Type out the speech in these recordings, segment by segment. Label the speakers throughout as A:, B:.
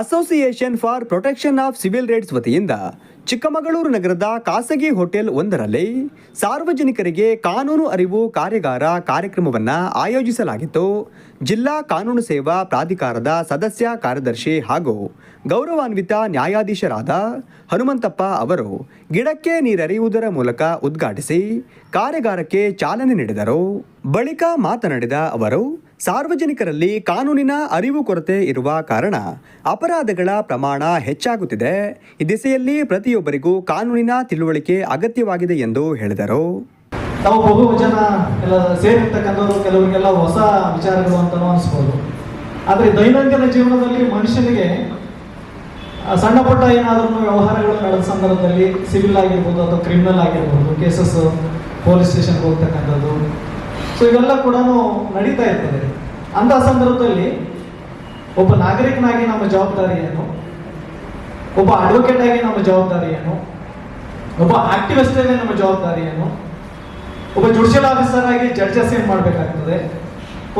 A: Association for protection of civil rights ವತಿಯಿಂದ ಚಿಕ್ಕಮಗಳೂರು ನಗರದ ಖಾಸಗಿ ಹೋಟೆಲ್ ಒಂದರಲ್ಲಿ ಸಾರ್ವಜನಿಕರಿಗೆ ಕಾನೂನು ಅರಿವು ಕಾರ್ಯಾಗಾರ ಕಾರ್ಯಕ್ರಮವನ್ನು ಆಯೋಜಿಸಲಾಗಿತ್ತು. ಜಿಲ್ಲಾ ಕಾನೂನು ಸೇವಾ ಪ್ರಾಧಿಕಾರದ ಸದಸ್ಯ ಕಾರ್ಯದರ್ಶಿ ಹಾಗೂ ಗೌರವಾನ್ವಿತ ನ್ಯಾಯಾಧೀಶರಾದ ಹನುಮಂತಪ್ಪ ಅವರು ಗಿಡಕ್ಕೆ ನೀರರಿಯುವುದರ ಮೂಲಕ ಉದ್ಘಾಟಿಸಿ ಕಾರ್ಯಾಗಾರಕ್ಕೆ ಚಾಲನೆ ನೀಡಿದರು. ಬಳಿಕ ಮಾತನಾಡಿದ ಅವರು ಸಾರ್ವಜನಿಕರಲ್ಲಿ ಕಾನೂನಿನ ಅರಿವು ಕೊರತೆ ಇರುವ ಕಾರಣ ಅಪರಾಧಗಳ ಪ್ರಮಾಣ ಹೆಚ್ಚಾಗುತ್ತಿದೆ. ಈ ದಿಸೆಯಲ್ಲಿ ಪ್ರತಿಯೊಬ್ಬರಿಗೂ ಕಾನೂನಿನ ತಿಳುವಳಿಕೆ ಅಗತ್ಯವಾಗಿದೆ ಎಂದು ಹೇಳಿದರು.
B: ನಾವು ಬಹು ಜನ ಎಲ್ಲ ಸೇರಿರ್ತಕ್ಕಂಥವ್ರು ಕೆಲವರಿಗೆಲ್ಲ ಹೊಸ ವಿಚಾರಗಳು ಅಂತಲೂ ಅನಿಸ್ಬೋದು. ಆದರೆ ದೈನಂದಿನ ಜೀವನದಲ್ಲಿ ಮನುಷ್ಯನಿಗೆ ಸಣ್ಣ ಪುಟ್ಟ ಏನಾದರೂ ವ್ಯವಹಾರಗಳು ನಡೆದ ಸಂದರ್ಭದಲ್ಲಿ ಸಿವಿಲ್ ಆಗಿರ್ಬೋದು ಅಥವಾ ಕ್ರಿಮಿನಲ್ ಆಗಿರ್ಬೋದು, ಕೇಸಸ್, ಪೊಲೀಸ್ ಸ್ಟೇಷನ್ಗೆ ಹೋಗ್ತಕ್ಕಂಥದ್ದು ಸೊ ಇವೆಲ್ಲ ಕೂಡ ನಡೀತಾ ಇರ್ತದೆ. ಅಂತ ಸಂದರ್ಭದಲ್ಲಿ ಒಬ್ಬ ನಾಗರಿಕನಾಗಿ ನಮ್ಮ ಜವಾಬ್ದಾರಿ ಏನು ಒಬ್ಬ ಅಡ್ವೊಕೇಟ್ ಆಗಿ ನಮ್ಮ ಜವಾಬ್ದಾರಿ ಏನು ಒಬ್ಬ ಆಕ್ಟಿವಿಸ್ಟ್ ಆಗಿ ನಮ್ಮ ಜವಾಬ್ದಾರಿ ಏನು ಒಬ್ಬ ಜುಡಿಷಿಯಲ್ ಆಫೀಸರ್ ಆಗಿ ಜಡ್ಜಸ್ ಏನ್ ಮಾಡ್ಬೇಕಾಗ್ತದೆ.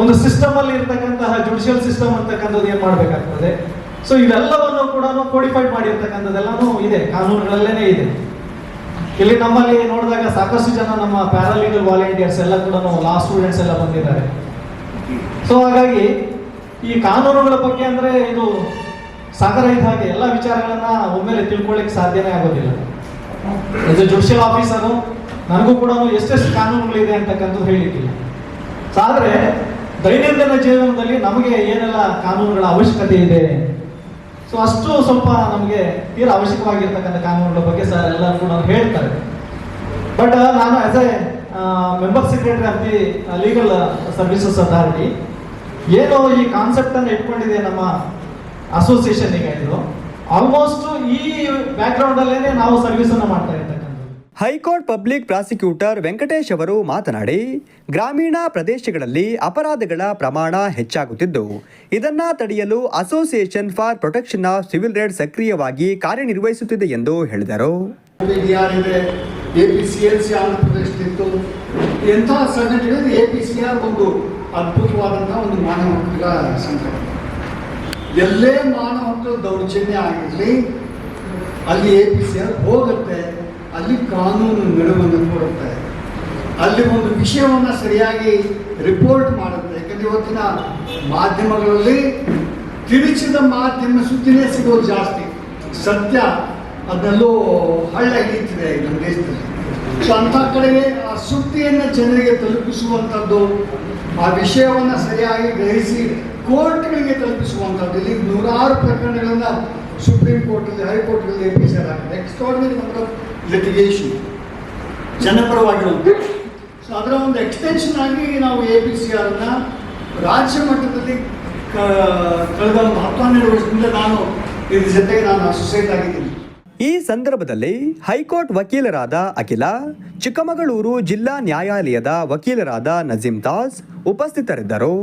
B: ಒಂದು ಸಿಸ್ಟಮ್ ಅಲ್ಲಿ ಇರ್ತಕ್ಕಂತಹ ಜುಡಿಷಿಯಲ್ ಸಿಸ್ಟಮ್ ಅಂತಕ್ಕಂಥದ್ದು ಏನ್ ಮಾಡ್ಬೇಕಾಗ್ತದೆ. ಸೊ ಇವೆಲ್ಲವನ್ನು ಕೂಡ ಕೋಡಿಫೈಡ್ ಮಾಡಿರ್ತಕ್ಕಂಥದ್ದೆಲ್ಲಾನು ಇದೆ. ಕಾನೂನುಗಳಲ್ಲೇನೆ ಇದೆ. ಇಲ್ಲಿ ನಮ್ಮಲ್ಲಿ ನೋಡಿದಾಗ ಸಾಕಷ್ಟು ಜನ ನಮ್ಮ ಪ್ಯಾರಾಲೀಗಲ್ ವಾಲಂಟಿಯರ್ಸ್ ಎಲ್ಲ ಕೂಡ ಲಾ ಸ್ಟೂಡೆಂಟ್ಸ್ ಎಲ್ಲ ಬಂದಿದ್ದಾರೆ. ಸೊ ಹಾಗಾಗಿ ಈ ಕಾನೂನುಗಳ ಬಗ್ಗೆ ಅಂದ್ರೆ ಇದು ಸಾಗರ ಇದ್ದ ಹಾಗೆ ಎಲ್ಲ ವಿಚಾರಗಳನ್ನ ಒಮ್ಮೆಲೆ ತಿಳ್ಕೊಳ್ಳಿಕ್ಕೆ ಸಾಧ್ಯನೇ ಆಗೋದಿಲ್ಲ. ಇದು ಜುಡಿಷಿಯಲ್ ಆಫೀಸರು ನನಗೂ ಕೂಡ ಎಷ್ಟೆಷ್ಟು ಕಾನೂನುಗಳಿದೆ ಅಂತಕ್ಕಂಥದ್ದು ಹೇಳಿಕ್ಕಿಲ್ಲ. ಆದ್ರೆ ದೈನಂದಿನ ಜೀವನದಲ್ಲಿ ನಮಗೆ ಏನೆಲ್ಲ ಕಾನೂನುಗಳ ಅವಶ್ಯಕತೆ ಇದೆ? ಸೊ ಅಷ್ಟು ಸ್ವಲ್ಪ ನಮಗೆ ತೀರಾ ಅವಶ್ಯಕವಾಗಿರ್ತಕ್ಕಂಥ ಕಾನೂನುಗಳ ಬಗ್ಗೆ ಸರ್ ಎಲ್ಲ ಕೂಡ ಹೇಳ್ತಾರೆ. ಬಟ್ ನಾನು as a member secretary of the legal services authority ಏನು ಈ ಕಾನ್ಸೆಪ್ಟ್ ಅನ್ನು ಇಟ್ಕೊಂಡಿದೆ ನಮ್ಮ ಅಸೋಸಿಯೇಷನ್ ಈಗ ಇದು. ಆಲ್ಮೋಸ್ಟ್ ಈ ಬ್ಯಾಕ್ ಗ್ರೌಂಡ್ ಅಲ್ಲೇನೆ ನಾವು ಸರ್ವಿಸ್ ಅನ್ನ ಮಾಡ್ತಾ
A: ಹೈಕೋರ್ಟ್ ಪಬ್ಲಿಕ್ ಪ್ರಾಸಿಕ್ಯೂಟರ್ ವೆಂಕಟೇಶ್ ಅವರು ಮಾತನಾಡಿ, ಗ್ರಾಮೀಣ ಪ್ರದೇಶಗಳಲ್ಲಿ ಅಪರಾಧಗಳ ಪ್ರಮಾಣ ಹೆಚ್ಚಾಗುತ್ತಿದ್ದು, ಇದನ್ನು ತಡೆಯಲು association for protection of civil right ಸಕ್ರಿಯವಾಗಿ ಕಾರ್ಯನಿರ್ವಹಿಸುತ್ತಿದೆ ಎಂದು ಹೇಳಿದರು.
C: ಎಲ್ಲೇ ಮಾನವ ದೌರ್ಜನ್ಯ ಆಗಿರಲಿ, ಅಲ್ಲಿ ಎ ಪಿ ಸಿ ಆರ್ ಹೋಗುತ್ತೆ. ಅಲ್ಲಿ ಕಾನೂನು ನೆರವನ್ನು ಕೊಡುತ್ತೆ ಅಲ್ಲಿ ಒಂದು ವಿಷಯವನ್ನು ಸರಿಯಾಗಿ ರಿಪೋರ್ಟ್ ಮಾಡುತ್ತೆ. ಯಾಕಂದರೆ ಇವತ್ತಿನ ಮಾಧ್ಯಮಗಳಲ್ಲಿ ತಿರುಚಿದ ಮಾಧ್ಯಮ ಸುದ್ದಿನೇ ಸಿಗೋದು ಜಾಸ್ತಿ. ಸತ್ಯ ಅದೆಲ್ಲೋ ಹಳ್ಳ ಹಿಡಿಯುತ್ತಿದೆ ನಮ್ಮ ದೇಶದಲ್ಲಿ. ಸೊ ಅಂಥ ಕಡೆಗೆ ಆ ಸುದ್ದಿಯನ್ನು ಜನರಿಗೆ ತಲುಪಿಸುವಂಥದ್ದು, ಆ ವಿಷಯವನ್ನು ಸರಿಯಾಗಿ ಗ್ರಹಿಸಿ ಕೋರ್ಟ್ಗಳಿಗೆ ತಲುಪಿಸುವಂಥದ್ದು. ಇಲ್ಲಿ ನೂರಾರು ಪ್ರಕರಣಗಳನ್ನು ಸುಪ್ರೀಂ ಕೋರ್ಟಲ್ಲಿ ಹೈಕೋರ್ಟ್ಗಳಲ್ಲಿ ಆಗಿದೆ. ಎಕ್ಸ್ಟ್ರಾರ್ಡಿನರಿ ನಂಬರ್ ಆಫ್ ಲಿಟಿಗೇಷನ್ ಜನಪರವಾಗಿರುವಂಥ ಸೊ ಅದರ ಒಂದು ಎಕ್ಸ್ಟೆನ್ಷನ್ ಆಗಿ ನಾವು ಎ ಪಿ ಸಿ ಆರ್ನ ರಾಜ್ಯ ಮಟ್ಟದಲ್ಲಿ ಕಳೆದ ಒಂದು ಹತ್ತು ಹನ್ನೆರಡು ವರ್ಷದಿಂದ ನಾನು ಇದ್ರ ಜೊತೆಗೆ ನಾನು ಅಸೋಸಿಯೇಟ್ ಆಗಿದ್ದೀನಿ.
A: ಈ ಸಂದರ್ಭದಲ್ಲಿ ಹೈಕೋರ್ಟ್ ವಕೀಲರಾದ ಅಖಿಲ, ಚಿಕ್ಕಮಗಳೂರು ಜಿಲ್ಲಾ ನ್ಯಾಯಾಲಯದ ವಕೀಲರಾದ ನಜೀಂ ತಾಸ್ ಉಪಸ್ಥಿತರಿದ್ದರು.